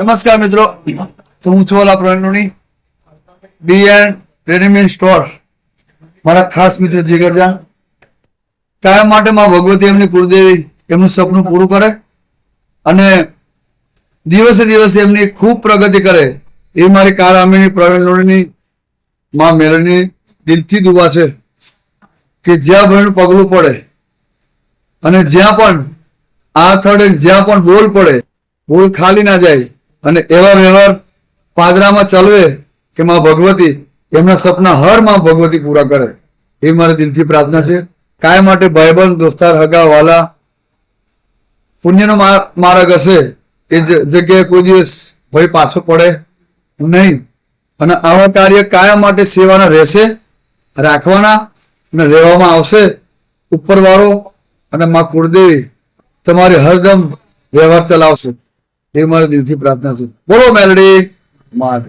નમસ્કાર મિત્રો. તો હું છું ઓલા પ્રવીણની બી એન્ડ રેડીમેડ સ્ટોર મારા ખાસ મિત્ર જીગરજાન. કાયમ માટે માં ભગવતી એમની કુળદેવી એમનું સપનું પૂરું કરે અને દિવસે દિવસે એમની ખૂબ પ્રગતિ કરે એ મારી કાર આમીની પ્રવીણની માં મેળની દિલથી દુવા છે કે જ્યાં ભણનું પગલું પડે અને જ્યાં પણ આ થડે જ્યાં પણ બોલ પડે, બોલ ખાલી ના જાય અને એવા વ્યવહાર પાદરામાં ચાલવે કે માં ભગવતી એમના સપના હરમાં ભગવતી પૂરા કરે. એ મારે દિલથી પ્રાર્થના છે. કાય માટે ભાઈબંધ, દોસ્તાર, હગા, વાલા, પુણ્યનો માર્ગ હશે. એ જગ્યાએ કોઈ દિવસ ભાઈ પાછો પડે નહીં. અને આવા કાર્ય કાયમ માટે સેવાના રહેશે, રાખવાના અને રહેવામાં આવશે. ઉપરવાળો અને માં કુળદેવી તમારી હરદમ વ્યવહાર ચલાવશે. એ મારા દિલથી પ્રાર્થના છે બોલો મેલડી માત.